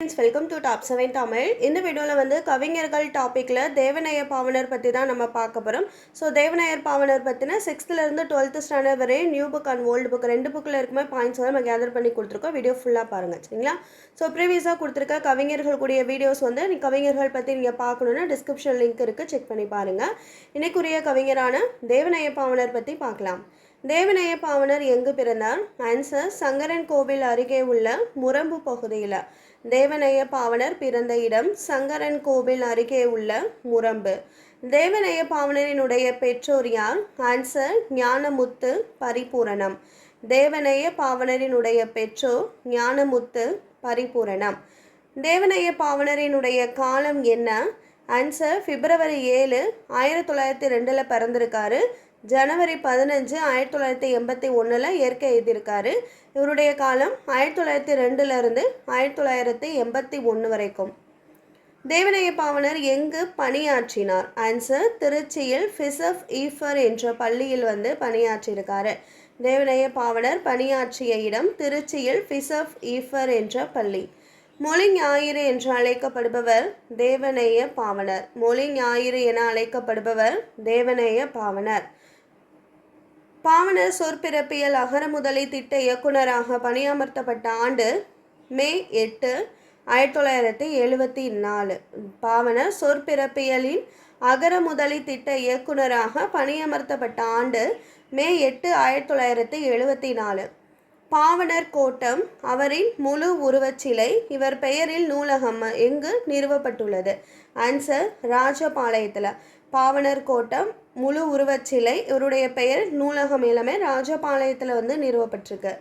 Welcome to top seven Tamil இந்த வீடியோவில் வந்து கவிஞர்கள் டாப்பிக்கில் தேவநேய பாவனர் பற்றி தான் நம்ம பார்க்க போகிறோம் ஸோ தேவநேயர் பாவனர் பற்றின சிக்ஸ்த்துலேருந்து டுவெல்த்து ஸ்டாண்டர்ட் வரையும் new book and old book ரெண்டு புக்கில் இருக்குமே பாயிண்ட்ஸ் வந்து நம்ம கேதர் பண்ணி கொடுத்துருக்கோம். வீடியோ ஃபுல்லாக பாருங்கள் சரிங்களா? ஸோ ப்ரீவியஸாக கொடுத்துருக்க கவிஞர்கள் கூடிய வீடியோஸ் வந்து நீ கவிஞர்கள் பற்றி நீங்கள் பார்க்கணுன்னா டிஸ்கிரிப்ஷன் லிங்க் இருக்குது செக் பண்ணி பாருங்கள் இன்னைக்குரிய கவிஞரான தேவநேய பாவனர் பற்றி பார்க்கலாம். தேவநேய பாவனர் எங்கு பிறந்தார்? ஆன்சர் சங்கரன் கோவில் அருகே உள்ள முரம்பு பகுதியில். தேவநேய பாவனர் பிறந்த இடம் சங்கரன் கோவில் அருகே உள்ள முரம்பு. தேவநேய பாவனரினுடைய பெற்றோர் யார்? ஆன்சர் ஞானமுத்து பரிபூரணம். தேவநேய பாவனரினுடைய பெற்றோர் ஞானமுத்து பரிபூரணம். தேவநேய பாவனரினுடைய காலம் என்ன? ஆன்சர் பிப்ரவரி ஏழு ஆயிரத்தி தொள்ளாயிரத்தி ரெண்டில் பிறந்திருக்காரு ஜனவரி பதினஞ்சு ஆயிரத்தி தொள்ளாயிரத்தி எண்பத்தி ஒன்றில் இயற்கை எழுதியிருக்காரு. இவருடைய காலம் ஆயிரத்தி தொள்ளாயிரத்தி ரெண்டுலேருந்து ஆயிரத்தி தொள்ளாயிரத்தி எண்பத்தி ஒன்று வரைக்கும். தேவநேய பாவனர் எங்கு பணியாற்றினார்? ஆன்சர் திருச்சியில் ஃபிசப் ஈஃபர் என்ற பள்ளியில் வந்து பணியாற்றியிருக்காரு. தேவநேய பாவனர் பணியாற்றிய இடம் திருச்சியில் ஃபிசப் ஈஃபர் என்ற பள்ளி. மொழி ஞாயிறு என்று அழைக்கப்படுபவர் தேவநேய பாவனர். மொழி ஞாயிறு என அழைக்கப்படுபவர் தேவநேய பாவனர். பாவனர் சொற்பிறப்பியல் அகர முதலை திட்ட இயக்குனராக பணியமர்த்தப்பட்ட ஆண்டு மே எட்டு ஆயிரத்தி தொள்ளாயிரத்தி எழுபத்தி நாலு. பாவன சொற்பிறப்பியலின் அகர முதலி திட்ட இயக்குனராக பணியமர்த்தப்பட்ட ஆண்டு மே எட்டு ஆயிரத்தி தொள்ளாயிரத்தி எழுபத்தி நாலு. பாவனர் கோட்டம் அவரின் முழு உருவச்சிலை இவர் பெயரில் நூலகம் எங்கு நிறுவப்பட்டுள்ளது? ஆன்சர் ராஜபாளையத்தில். பாவனர் கோட்டம் முழு உருவச்சிலை இவருடைய பெயர் நூலகம் இளமே ராஜபாளையத்தில் வந்து நிறுவப்பட்டிருக்கு.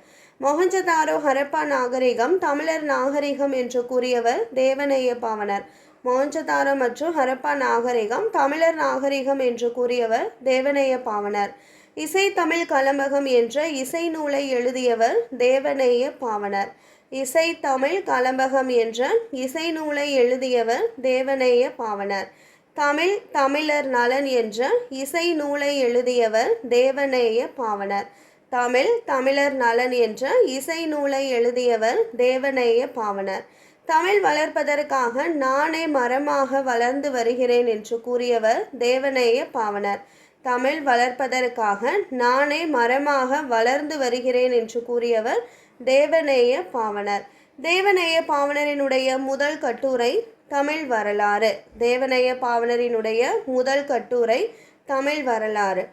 மொஹஞ்சதாரோ ஹரப்பா நாகரிகம் தமிழர் நாகரிகம் என்று கூறியவர் தேவனைய பாவனர். மொஹஞ்சதாரோ மற்றும் ஹரப்பா நாகரிகம் தமிழர் நாகரிகம் என்று கூறியவர் தேவனைய பாவனர். இசை தமிழ் கலம்பகம் என்ற இசை நூலை எழுதியவர் தேவனைய பாவனர். இசை தமிழ் கலம்பகம் என்ற இசை நூலை எழுதியவர் தேவனைய பாவனர். தமிழ் தமிழர் நலன் என்ற இசை நூலை எழுதியவர் தேவநேய பாவனர். தமிழ் தமிழர் நலன் என்ற இசை நூலை எழுதியவர் தேவநேய பாவனர். தமிழ் வளர்ப்பதற்காக நானே மரமாக வளர்ந்து வருகிறேன் என்று கூறியவர் தேவநேய பாவனர். தமிழ் வளர்ப்பதற்காக நானே மரமாக வளர்ந்து வருகிறேன் என்று கூறியவர் தேவநேய பாவனர். தேவநேய பாவனரினுடைய முதல் கட்டுரை தமிழ் வரலாறு. தேவநேய பாவனரினுடைய முதல் கட்டுரை தமிழ் வரலாறு.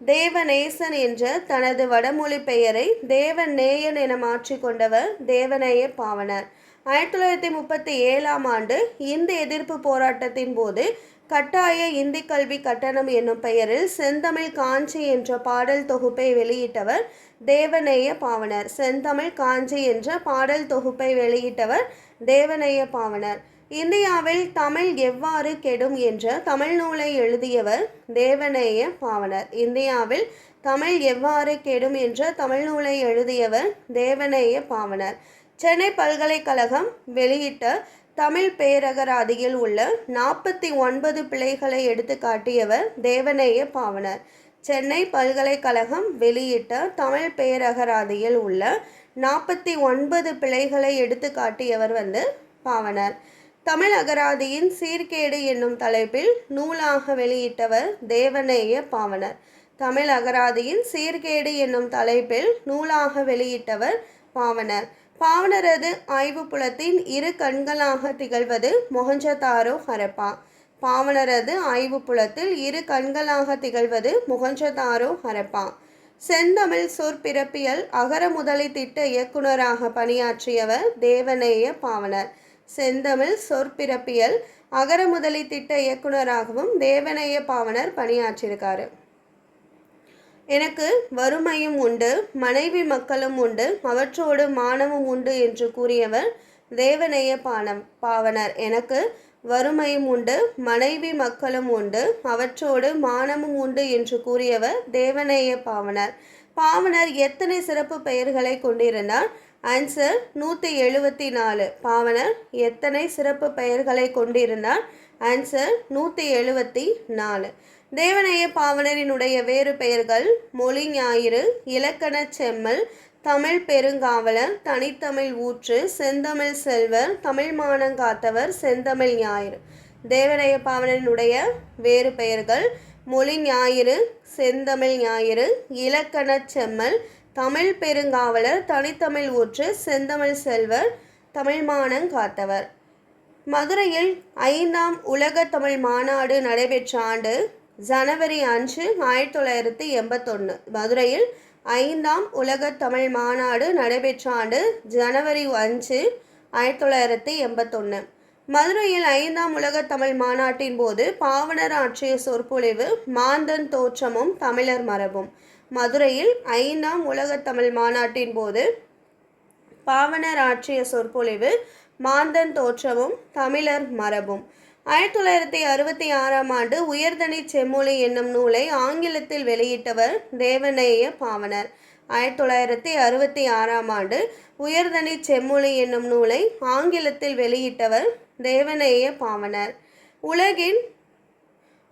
தேவநேசன் என்ற தனது வடமொழி பெயரை தேவநேயன் என மாற்றிக்கொண்டவர் தேவநேய பாவனர் ஆயிரத்தி தொள்ளாயிரத்தி முப்பத்தி ஏழாம் ஆண்டு இந்து எதிர்ப்பு போராட்டத்தின் போது கட்டாய இந்தி கல்வி கட்டணம் என்னும் பெயரில் செந்தமிழ் காஞ்சி என்ற பாடல் தொகுப்பை வெளியிட்டவர் தேவநேய பாவனர் செந்தமிழ் காஞ்சி என்ற பாடல் தொகுப்பை வெளியிட்டவர் தேவநேய பாவனர் இந்தியாவில் தமிழ் எவ்வாறு கெடும் என்ற தமிழ் நூலை எழுதியவர் தேவநேய பாவனர் இந்தியாவில் தமிழ் எவ்வாறு கெடும் என்ற தமிழ் நூலை எழுதியவர் தேவநேய பாவனர் சென்னை பல்கலைக்கழகம் வெளியிட்ட தமிழ் பேரகராதியில் உள்ள நாற்பத்தி ஒன்பது பிழைகளை எடுத்து காட்டியவர் தேவநேய பாவனர் சென்னை பல்கலைக்கழகம் வெளியிட்ட தமிழ் பேரகராதியில் உள்ள நாற்பத்தி ஒன்பது பிழைகளை எடுத்து காட்டியவர் வந்து பாவனர் தமிழ் அகராதியின் சீர்கேடு என்னும் தலைப்பில் நூலாக வெளியிட்டவர் தேவநேய பாவனர். தமிழ் அகராதியின் சீர்கேடு என்னும் தலைப்பில் நூலாக வெளியிட்டவர் பாவனர். பாவனரது ஆய்வு புலத்தின் இரு கண்களாக திகழ்வது மொஹஞ்சதாரோ ஹரப்பா. பாவனரது ஆய்வு புலத்தில் இரு கண்களாக திகழ்வது மொஹஞ்சதாரோ ஹரப்பா. செந்தமிழ் சொற்பிறப்பியல் அகர முதலை திட்ட இயக்குனராக பணியாற்றியவர் தேவநேய பாவனர். செந்தமிழ் சொற்பிறப்பியல் அகர முதலி திட்ட இயக்குனராகவும் தேவனைய பாவனர் பணியாற்றியிருக்காரு. எனக்கு வறுமையும் உண்டு மனைவி மக்களும் உண்டு அவற்றோடு மானமும் உண்டு என்று கூறியவர் தேவநேய பானம் பாவனர். எனக்கு வறுமையும் உண்டு மனைவி மக்களும் உண்டு அவற்றோடு மானமும் உண்டு என்று கூறியவர் தேவநேய பாவனர். பாவனர் எத்தனை சிறப்பு பெயர்களை கொண்டிருந்தார்? ஆன்சர் நூற்றி எழுபத்தி நாலு பாவனர் எத்தனை சிறப்பு பெயர்களை கொண்டிருந்தார்? ஆன்சர் நூற்றி எழுபத்தி நாலு தேவனைய பாவனரினுடைய வேறு பெயர்கள் மொழி ஞாயிறு இலக்கணச் செம்மல் தமிழ் பெருங்காவலர் தனித்தமிழ் ஊற்று செந்தமிழ் செல்வர் தமிழ் மானங்காத்தவர் செந்தமிழ் ஞாயிறு. தேவனைய பாவனனுடைய வேறு பெயர்கள் மொழி ஞாயிறு செந்தமிழ் ஞாயிறு இலக்கணச் செம்மல் தமிழ் பெருங்காவலர் தனித்தமிழ் ஊற்று செந்தமிழ் செல்வர் தமிழ்மானங் காத்தவர். மதுரையில் ஐந்தாம் உலக தமிழ் மாநாடு நடைபெற்ற ஆண்டு ஜனவரி அஞ்சு ஆயிரத்தி தொள்ளாயிரத்தி எண்பத்தொன்று மதுரையில் ஐந்தாம் உலக தமிழ் மாநாடு நடைபெற்ற ஆண்டு ஜனவரி அஞ்சு ஆயிரத்தி தொள்ளாயிரத்தி எண்பத்தொன்று மதுரையில் ஐந்தாம் உலக தமிழ் மாநாட்டின் போது பாவனர் ஆற்றிய சொற்பொழிவு மாந்தன் தோற்றமும் தமிழர் மரபும். மதுரையில் ஐந்தாம் உலகத்தமிழ் தமிழ் மாநாட்டின் போது பாவனர் ஆற்றிய சொற்பொழிவு மாந்தன் தோற்றமும் தமிழர் மரபும். ஆயிரத்தி தொள்ளாயிரத்தி அறுபத்தி ஆறாம் ஆண்டு உயர்தனி செம்மொழி என்னும் நூலை ஆங்கிலத்தில் வெளியிட்டவர் தேவநேய பாவனர். ஆயிரத்தி தொள்ளாயிரத்தி அறுபத்தி ஆறாம் ஆண்டு உயர்தனி செம்மொழி என்னும் நூலை ஆங்கிலத்தில் வெளியிட்டவர் தேவநேய பாவனர். உலகின்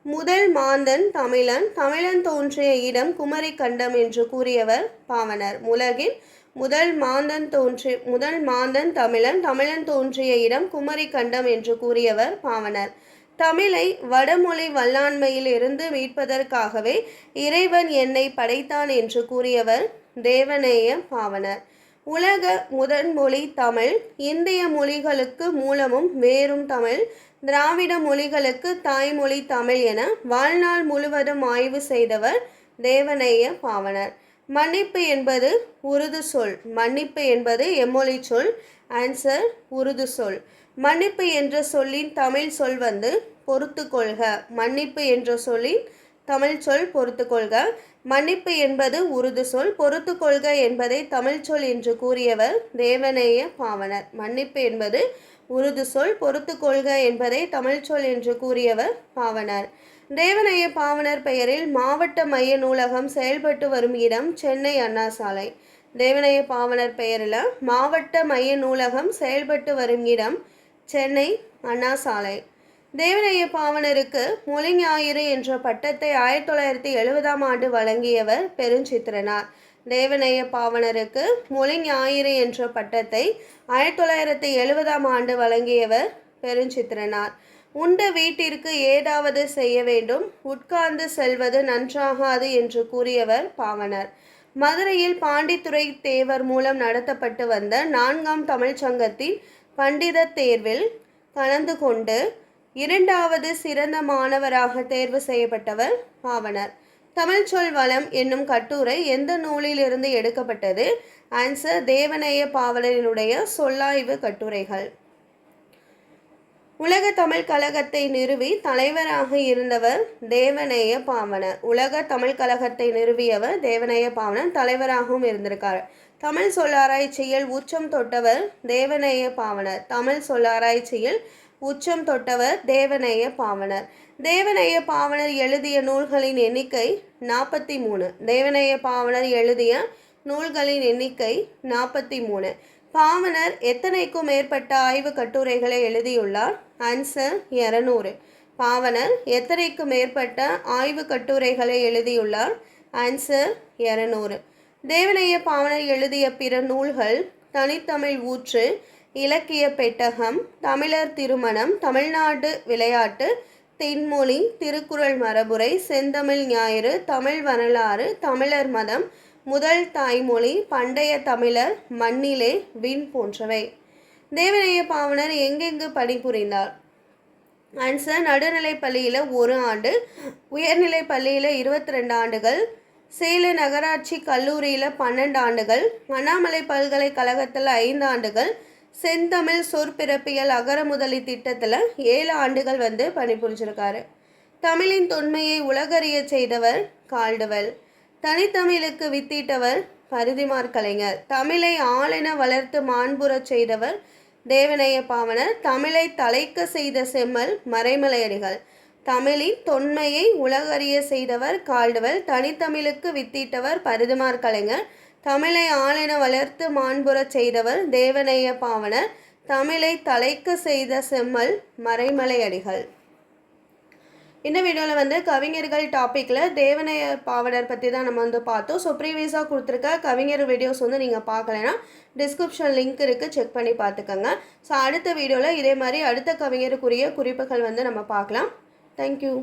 முதல் மாந்தன் தமிழன் தமிழன் தோன்றிய இடம் குமரி கண்டம் என்று கூறியவர் பாவனர். உலகின் முதல் மாந்தன் தோன்றி முதல் மாந்தன் தமிழன் தமிழன் தோன்றிய இடம் குமரி கண்டம் என்று கூறியவர் பாவனர். தமிழை வடமொழி வல்லாண்மையில் இருந்து மீட்பதற்காகவே இறைவன் என்னை படைத்தான் என்று கூறியவர் தேவநேய பாவனர். உலக முதன்மொழி தமிழ் இந்திய மொழிகளுக்கு மூலமும் வேறும் தமிழ் திராவிட மொழிகளுக்கு தாய்மொழி தமிழ் என வாழ்நாள் முழுவதும் ஆய்வு செய்தவர் தேவநேய பாவனர். மன்னிப்பு என்பது உருது சொல். மன்னிப்பு என்பது எம்மொழி சொல். ஆன்சர் உருது சொல். மன்னிப்பு என்ற சொல்லின் தமிழ் சொல் வந்து பொறுத்து கொள்க. மன்னிப்பு என்ற சொல்லின் தமிழ் சொல் பொறுத்து கொள்க. மன்னிப்பு என்பது உருது சொல் பொறுத்து கொள்க என்பதை தமிழ் சொல் என்று கூறியவர் தேவநேய பாவனர். மன்னிப்பு என்பது உருது சொல் பொறுத்து கொள்க என்பதை தமிழ் சொல் என்று கூறியவர் பாவனர். தேவநேய பாவனர் பெயரில் மாவட்ட மைய நூலகம் செயல்பட்டு வரும் இடம் சென்னை அண்ணா சாலை. தேவநேய பாவனர் பெயரில் மாவட்ட மைய நூலகம் செயல்பட்டு வரும் இடம் சென்னை அண்ணா சாலை. தேவனைய பாவனருக்கு மொழி ஞாயிறு என்ற பட்டத்தை ஆயிரத்தி தொள்ளாயிரத்தி எழுபதாம் ஆண்டு வழங்கியவர் பெருஞ்சித்திரனார். தேவனைய பாவனருக்கு மொழி ஞாயிறு என்ற பட்டத்தை ஆயிரத்தி தொள்ளாயிரத்தி எழுபதாம் ஆண்டு வழங்கியவர் பெருஞ்சித்திரனார். உண்ட வீட்டிற்கு ஏதாவது செய்ய வேண்டும் உட்கார்ந்து செல்வது நன்றாகாது என்று கூறியவர் பாவனர். மதுரையில் பாண்டித்துறை தேவர் மூலம் நடத்தப்பட்டு வந்த நான்காம் தமிழ்ச்சங்கத்தின் பண்டித தேர்வில் கலந்து கொண்டு இரண்டாவது சிறந்த மாணவராக தேர்வு செய்யப்பட்டவர் ஆவனர் தமிழ் சொல் வளம் என்னும் கட்டுரை எந்த நூலிலிருந்து எடுக்கப்பட்டது? ஆன்சர் தேவநேய பாவலரினுடைய சொல்லாய்வு கட்டுரைகள். உலக தமிழ் கழகத்தை நிறுவி தலைவராக இருந்தவர் தேவநேய பாவனர். உலக தமிழ் கழகத்தை நிறுவியவர் தேவநேய பாவனர். தலைவராகவும் இருந்திருக்கார். தமிழ் சொல்லாராய்ச்சியில் உச்சம் தொட்டவர் தேவநேய பாவனர். தமிழ் சொல்லாராய்ச்சியில் உச்சம் தொட்டவர் தேவநேய பாவனர். தேவநேய பாவனர் எழுதிய நூல்களின் எண்ணிக்கை நாற்பத்தி மூணு தேவநேய பாவனர் எழுதிய நூல்களின் எண்ணிக்கை நாற்பத்தி மூணு பாவனர் எத்தனைக்கும் மேற்பட்ட ஆய்வு கட்டுரைகளை எழுதியுள்ளார்? ஆன்சர் இரநூறு. பாவனர் எத்தனைக்கும் மேற்பட்ட ஆய்வு கட்டுரைகளை எழுதியுள்ளார்? ஆன்சர் இரநூறு. தேவனைய பாவனர் எழுதிய பிற நூல்கள் தனித்தமிழ் ஊற்று இலக்கிய பெட்டகம் தமிழர் திருமணம் தமிழ்நாடு விளையாட்டு தென்மொழி திருக்குறள் மரபுரை செந்தமிழ் ஞாயிறு தமிழ் வரலாறு தமிழர் மதம் முதல் தாய்மொழி பண்டைய தமிழர் மண்ணிலே விண் போன்றவை. தேவநேய பாவனர் எங்கெங்கு பணிபுரிந்தார்? ஆன்சர் நடுநிலை பள்ளியில் ஒரு ஆண்டு உயர்நிலை பள்ளியில் இருபத்தி ரெண்டு ஆண்டுகள் சேலம் நகராட்சி கல்லூரியில் பன்னெண்டு ஆண்டுகள் அண்ணாமலை பல்கலைக்கழகத்தில் ஐந்து ஆண்டுகள் செந்தமிழ் சொற்பிறப்பியல் அகரமுதலி திட்டத்தில் ஏழு ஆண்டுகள் வந்து பணிபுரிஞ்சிருக்காரு. தமிழின் தொன்மையை உலகறிய செய்தவர் கால்டுவல். தனித்தமிழுக்கு வித்திட்டவர் பரிதிமார் கலைஞர். தமிழை ஆளென வளர்த்து மாண்புறச் செய்தவர் தேவனைய பாவனர். தமிழை தலைக்க செய்த செம்மல் மறைமலையடிகள். தமிழின் தொன்மையை உலகறிய செய்தவர் கால்டுவல். தனித்தமிழுக்கு வித்திட்டவர் பரிதுமார் கலைஞர். தமிழை ஆளென வளர்த்து மாண்புறச் செய்தவர் தேவனைய பாவனர். தமிழை தலைக்க செய்த செம்மல் மறைமலையடிகள். இந்த வீடியோவில் வந்து கவிஞர்கள் டாப்பிக்கில் தேவனைய பாவனர் பற்றி தான் நம்ம வந்து பார்த்தோம். ஸோ ப்ரீவியஸாக கொடுத்துருக்க கவிஞர் வீடியோஸ் வந்து நீங்கள் பார்க்கலைன்னா டிஸ்கிரிப்ஷன் லிங்க் இருக்குது செக் பண்ணி பார்த்துக்கோங்க. ஸோ அடுத்த வீடியோவில் இதே மாதிரி அடுத்த கவிஞருக்குரிய குறிப்புகள் வந்து நம்ம பார்க்கலாம். தேங்க்யூ